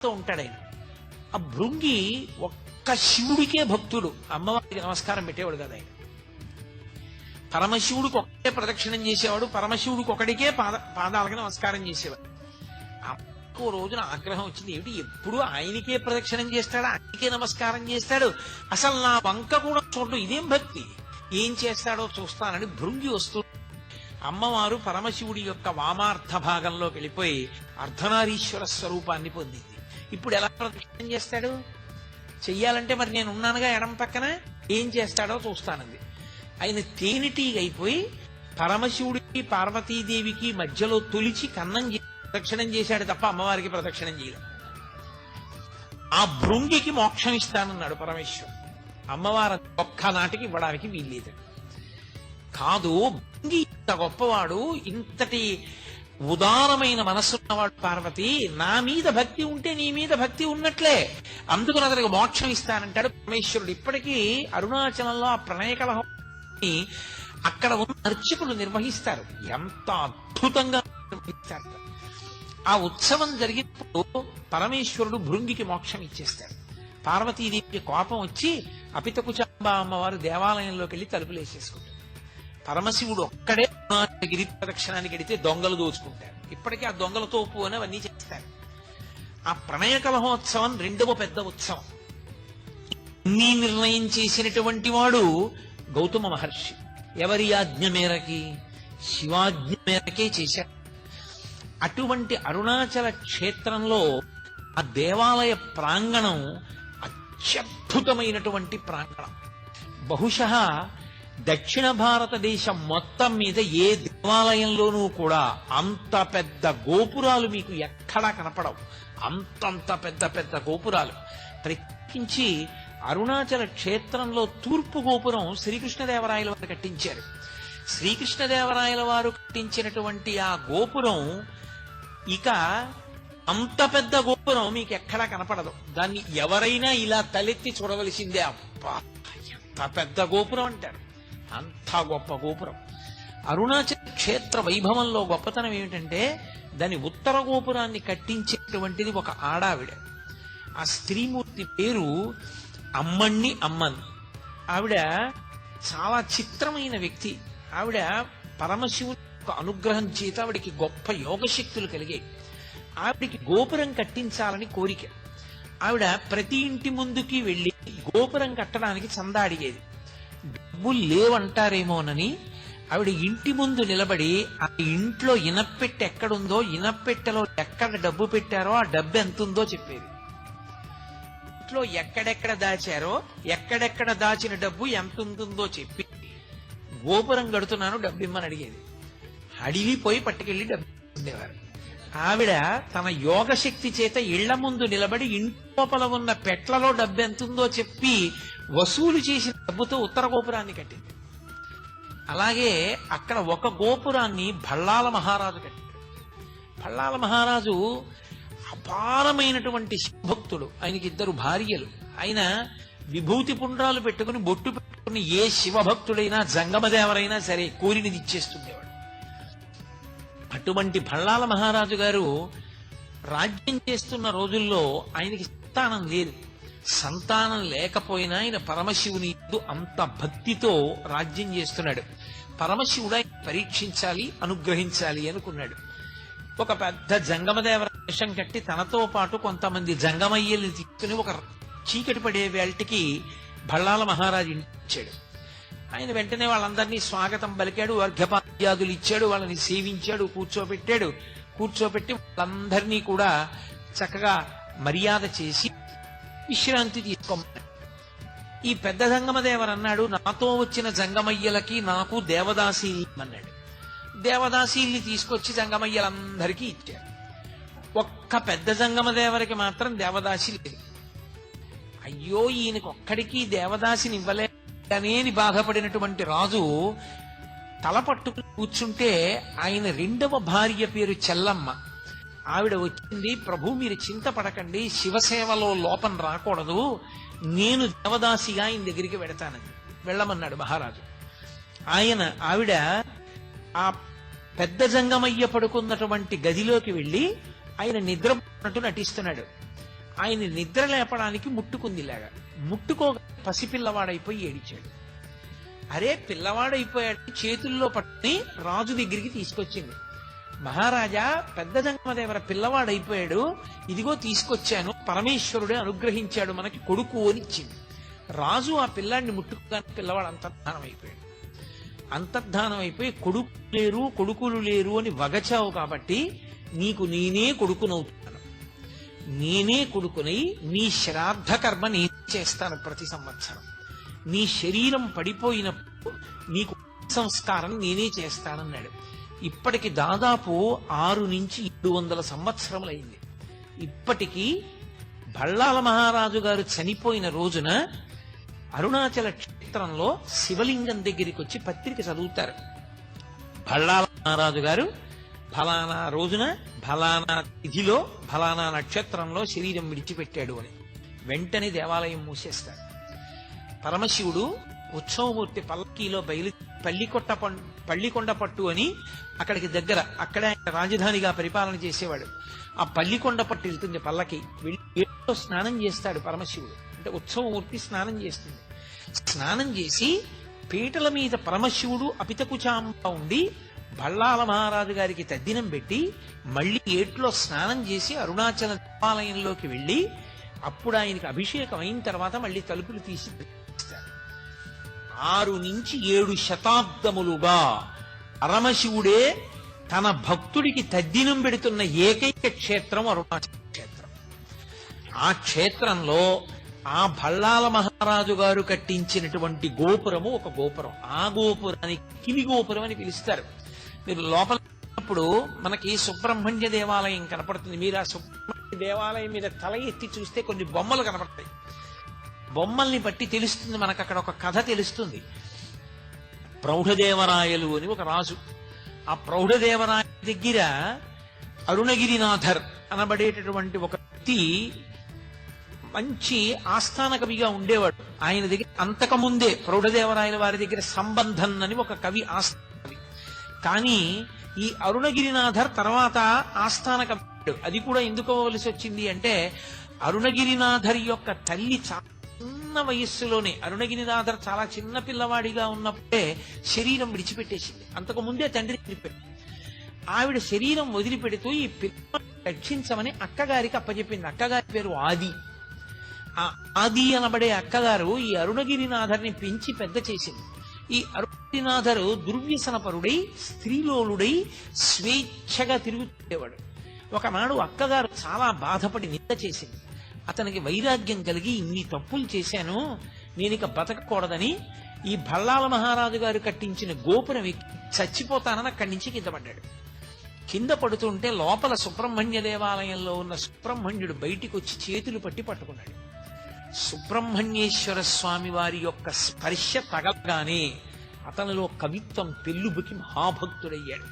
తో ఉంటాడు ఆయన. ఆ భృంగి ఒక్క శివుడికే భక్తుడు. అమ్మవారికి నమస్కారం పెట్టేవాడు కదా ఆయన. పరమశివుడికి ఒకటే ప్రదక్షిణం చేసేవాడు పరమశివుడికి ఒకడికే పాద పాదాలకి నమస్కారం చేసేవాడు. అమ్మకు ఓ రోజున ఆగ్రహం వచ్చింది ఏమిటి ఎప్పుడు ఆయనకే ప్రదక్షిణం చేస్తాడు? ఆయనకే నమస్కారం చేస్తాడు? అసలు నా వంక కూడా చూడడం ఇదేం భక్తి? ఏం చేస్తాడో చూస్తానని భృంగి వస్తూ అమ్మవారు పరమశివుడి యొక్క వామార్థ భాగంలోకి వెళ్ళిపోయి అర్ధనారీశ్వర స్వరూపాన్ని పొందింది ఇప్పుడు ఎలా ప్రదక్షిణం చేస్తాడు? చెయ్యాలంటే మరి నేను ఉన్నానుగా ఎడం పక్కన? ఏం చేస్తాడో చూస్తానంది ఆయన తేనెటీగ అయిపోయి పరమశివుడికి పార్వతీదేవికి మధ్యలో తొలిచి కన్నం ప్రదక్షిణం చేశాడు తప్ప అమ్మవారికి ప్రదక్షిణం చేయలేదు. ఆ భృంగికి మోక్షం ఇస్తానన్నాడు పరమేశ్వరుడు. అమ్మవారు ఒక్క నాటికి ఇవ్వడానికి వీల్లేదు. కాదు భృంగి ఇంత గొప్పవాడు ఇంతటి ఉదారమైన మనస్సున్నవాడు పార్వతి నా మీద భక్తి ఉంటే నీ మీద భక్తి ఉన్నట్లే. అందుకని అతనికి మోక్షం ఇస్తానంటాడు పరమేశ్వరుడు. ఇప్పటికీ అరుణాచలంలో ఆ ప్రణయ కలహం అక్కడ ఉన్న అర్చకులు నిర్వహిస్తారు. ఎంత అద్భుతంగా నిర్వహిస్తారు. ఆ ఉత్సవం జరిగినప్పుడు పరమేశ్వరుడు భృంగికి మోక్షం ఇచ్చేస్తాడు. పార్వతీదేవికి కోపం వచ్చి అపితకుచాంబ అమ్మవారు దేవాలయంలోకి వెళ్ళి తలుపులు వేసేసుకుంటారు పరమశివుడు ఒక్కడే గిరి ప్రదక్షిణానికి వెడితే దొంగలు దోచుకుంటారు. ఇప్పటికీ ఆ దొంగలతో తోపు అని అవన్నీ చేస్తారు. ఆ ప్రణయ కలహోత్సవం రెండవ పెద్ద ఉత్సవం. నీ నిర్ణయం చేసినటువంటి వాడు గౌతమ మహర్షి. ఎవరి ఆజ్ఞ మేరకి? శివాజ్ఞ మేరకే చేశారు అటువంటి అరుణాచల క్షేత్రంలో ఆ దేవాలయ ప్రాంగణం అత్యద్భుతమైనటువంటి ప్రాంగణం. బహుశः దక్షిణ భారతదేశం మొత్తం మీద ఏ దేవాలయంలోనూ కూడా అంత పెద్ద గోపురాలు మీకు ఎక్కడా కనపడవు. అంతంత పెద్ద పెద్ద గోపురాలు. ప్రత్యేకించి అరుణాచల క్షేత్రంలో తూర్పు గోపురం శ్రీకృష్ణదేవరాయల వారు కట్టించారు. శ్రీకృష్ణదేవరాయల వారు కట్టించినటువంటి ఆ గోపురం ఇక అంత పెద్ద గోపురం మీకు ఎక్కడా కనపడదు. దాన్ని ఎవరైనా ఇలా తలెత్తి చూడవలసిందే. అబ్బా ఎంత పెద్ద గోపురం అంటారు. అంత గొప్ప గోపురం. అరుణాచల క్షేత్ర వైభవంలో గొప్పతనం ఏమిటంటే దాని ఉత్తర గోపురాన్ని కట్టించేటువంటిది ఒక ఆడావిడ. ఆ స్త్రీమూర్తి పేరు అమ్మణ్ణి అమ్మన్. ఆవిడ చాలా చిత్రమైన వ్యక్తి. ఆవిడ పరమశివుని యొక్క అనుగ్రహం చేత ఆవిడికి గొప్ప యోగశక్తులు కలిగాయి. ఆవిడికి గోపురం కట్టించాలని కోరిక. ఆవిడ ప్రతి ఇంటి ముందుకి వెళ్ళి గోపురం కట్టడానికి చందా అడిగేది డబ్బులు లేవంటారేమోనని ఆవిడ ఇంటి ముందు నిలబడి ఆ ఇంట్లో ఇనప్పెట్టె ఎక్కడుందో ఇనప్పెట్టెలో ఎక్కడ డబ్బు పెట్టారో ఆ డబ్బు ఎంత ఉందో చెప్పేది. ఇంట్లో ఎక్కడెక్కడ దాచారో ఎక్కడెక్కడ దాచిన డబ్బు ఎంత ఉంటుందో చెప్పి గోపురం కడుతున్నాను డబ్బు ఇమ్మని అడిగేది. అడిగిపోయి పట్టుకెళ్ళి డబ్బు ఉండేవారు ఆవిడ తన యోగ శక్తి చేత ఇళ్ళ ముందు నిలబడి ఇంట్లోపల ఉన్న పెట్లలో డబ్బు ఎంతుందో చెప్పి వసూలు చేసిన డబ్బుతో ఉత్తర గోపురాన్ని కట్టింది. అలాగే అక్కడ ఒక గోపురాన్ని భళ్ళాల మహారాజు కట్టింది. భళ్ళాల మహారాజు అపారమైనటువంటి శివభక్తుడు. ఆయనకి ఇద్దరు భార్యలు. ఆయన విభూతి పుండ్రాలు పెట్టుకుని బొట్టు పెట్టుకుని ఏ శివభక్తుడైనా జంగమదేవరైనా సరే కోరినది ఇచ్చేస్తుండేవాడు. అటువంటి భళ్ళాల మహారాజు గారు రాజ్యం చేస్తున్న రోజుల్లో ఆయనకి సంతానం లేదు. సంతానం లేకపోయినా ఆయన పరమశివుని అంత భక్తితో రాజ్యం చేస్తున్నాడు. పరమశివుడు ఆయన పరీక్షించాలి అనుగ్రహించాలి అనుకున్నాడు. ఒక పెద్ద జంగమదేవర వేషం కట్టి తనతో పాటు కొంతమంది జంగమయ్యల్ని తీసుకుని ఒక చీకటి పడే వేళటికి భళ్ళాల మహారాజు ఇంటికి వచ్చాడు. ఆయన వెంటనే వాళ్ళందరినీ స్వాగతం పలికాడు వర్గపాద్యాదులు ఇచ్చాడు వాళ్ళని సేవించాడు కూర్చోబెట్టాడు కూర్చోబెట్టి వాళ్ళందరినీ కూడా చక్కగా మర్యాద చేసి విశ్రాంతి తీసుకోమన్నాడు. ఈ పెద్ద జంగమదేవర్ అన్నాడు నాతో వచ్చిన జంగమయ్యలకి నాకు దేవదాసి అన్నాడు దేవదాసీల్ని తీసుకొచ్చి జంగమయ్యలందరికీ ఇచ్చాడు. ఒక్క పెద్ద జంగమదేవరికి మాత్రం దేవదాసి లేదు. అయ్యో ఈయనకి ఒక్కడికి దేవదాసిని ఇవ్వలేదని బాధపడినటువంటి రాజు తల పట్టుకుని కూర్చుంటే ఆయన రెండవ భార్య పేరు చెల్లమ్మ. ఆవిడ వచ్చింది ప్రభు మీరు చింతపడకండి శివసేవలో లోపం రాకూడదు నేను దేవదాసిగా ఆయన దగ్గరికి వెడతానని వెళ్ళమన్నాడు మహారాజు. ఆయన ఆవిడ ఆ పెద్ద జంగమయ్య పడుకున్నటువంటి గదిలోకి వెళ్ళి ఆయన నిద్రపోతున్నట్టు నటిస్తున్నాడు. ఆయన నిద్ర లేపడానికి ముట్టుకుంది ఇలాగా ముట్టుకో పసిపిల్లవాడైపోయి ఏడిచాడు. అరే పిల్లవాడైపోయాడు చేతుల్లో పట్టుని రాజు దగ్గరికి తీసుకొచ్చింది. మహారాజా పెద్ద జంగమదేవర పిల్లవాడైపోయాడు ఇదిగో తీసుకొచ్చాను పరమేశ్వరుడే అనుగ్రహించాడు మనకి కొడుకు అని ఇచ్చింది. రాజు ఆ పిల్లాడిని ముట్టుకోగానే పిల్లవాడు అంతర్ధానం అయిపోయాడు అంతర్ధానం అయిపోయి కొడుకు లేరు కొడుకులు లేరు అని వగచావు కాబట్టి నీకు నేనే కొడుకునవుతున్నాను నేనే కొడుకునై నీ శ్రాద్ధ కర్మ నేను చేస్తాను ప్రతి సంవత్సరం. నీ శరీరం పడిపోయినప్పుడు నీకు సంస్కారం నేనే చేస్తానన్నాడు. ఇప్పటికి దాదాపు ఆరు నుంచి ఏడు వందల సంవత్సరములైంది. ఇప్పటికీ బళ్ళాల మహారాజు గారు చనిపోయిన రోజున అరుణాచల క్షేత్రంలో శివలింగం దగ్గరికి వచ్చి పత్రిక చదువుతారు. బళ్ళాల మహారాజు గారు ఫలానా రోజున ఫలానా తిథిలో ఫలానా నక్షత్రంలో శరీరం విడిచిపెట్టాడు అని. వెంటనే దేవాలయం మూసేస్తాడు. పరమశివుడు ఉత్సవమూర్తి పల్లకీలో బయలు పల్లికొట్ట పల్లికొండ పట్టు అని అక్కడికి దగ్గర అక్కడే ఆయన రాజధానిగా పరిపాలన చేసేవాడు. ఆ పల్లికొండ పట్టు వెళ్తుంది పల్లకి. వెళ్ళి స్నానం చేస్తాడు పరమశివుడు. అంటే ఉత్సవమూర్తి స్నానం చేస్తుంది. స్నానం చేసి పీటల మీద పరమశివుడు అపితకుచాంబ ఉండి భళ్ళాల మహారాజు గారికి తద్దినం పెట్టి మళ్ళీ ఏట్లో స్నానం చేసి అరుణాచల దేవాలయంలోకి వెళ్ళి అప్పుడు ఆయనకి అభిషేకం అయిన తర్వాత మళ్ళీ తలుపులు తీసి ఆరు నుంచి ఏడు శతాబ్దములుగా పరమశివుడే తన భక్తుడికి తద్దినం పెడుతున్న ఏకైక క్షేత్రం అరుణాచల క్షేత్రం. ఆ క్షేత్రంలో ఆ భళ్ళాల మహారాజు గారు కట్టించినటువంటి గోపురము ఒక గోపురం. ఆ గోపురానికి కిలి గోపురం అని పిలుస్తారు. మీరు లోపల మనకి సుబ్రహ్మణ్య దేవాలయం కనపడుతుంది. మీరు ఆ సుబ్రహ్మణ్య దేవాలయం మీద తల ఎత్తి చూస్తే కొన్ని బొమ్మలు కనపడతాయి. బొమ్మల్ని బట్టి తెలుస్తుంది మనకు అక్కడ ఒక కథ తెలుస్తుంది. ప్రౌఢదేవరాయలు అని ఒక రాజు. ఆ ప్రౌఢదేవరాయ దగ్గర అరుణగిరినాథర్ అనబడేటటువంటి ఒక వ్యక్తి మంచి ఆస్థాన కవిగా ఉండేవాడు. ఆయన దగ్గర అంతకముందే ప్రౌఢదేవరాయల వారి దగ్గర సంబంధం అని ఒక కవి ఆస్థాన కానీ ఈ అరుణగిరినాథర్ తర్వాత ఆస్థాన అది కూడా ఎందుకు అవ్వవలసి వచ్చింది అంటే అరుణగిరినాథర్ యొక్క తల్లి చాలా చిన్న వయస్సులోనే అరుణగిరినాథర్ చాలా చిన్న పిల్లవాడిగా ఉన్నప్పుడే శరీరం విడిచిపెట్టేసింది. అంతకు ముందే తండ్రి చనిపోయాడు ఆవిడ శరీరం వదిలిపెడుతూ ఈ పిల్లవాడిని రక్షించమని అక్కగారికి అప్పచెప్పింది అక్కగారి పేరు ఆది. ఆ ఆది అనబడే అక్కగారు ఈ అరుణగిరినాథర్ని పెంచి పెద్ద చేసింది. ఈ అరుణగిరినాథరు దుర్వ్యసనపరుడై స్త్రీలోలుడై స్వేచ్ఛగా తిరుగుతుండేవాడు. ఒకనాడు అక్కగారు చాలా బాధపడి నింద చేసింది. అతనికి వైరాగ్యం కలిగి ఇన్ని తప్పులు చేశాను నేను ఇక బతకకూడదని ఈ భల్లాల మహారాజు గారు కట్టించిన గోపురం చచ్చిపోతానని అక్కడి నుంచి కింద పడ్డాడు. కింద పడుతుంటే లోపల సుబ్రహ్మణ్య దేవాలయంలో ఉన్న సుబ్రహ్మణ్యుడు బయటికి వచ్చి చేతులు పట్టి పట్టుకున్నాడు. సుబ్రహ్మణ్యేశ్వర స్వామి వారి యొక్క స్పర్శ తగలగానే అతనిలో కవిత్వం పెళ్ళుబుకి మహాభక్తుడయ్యాడు.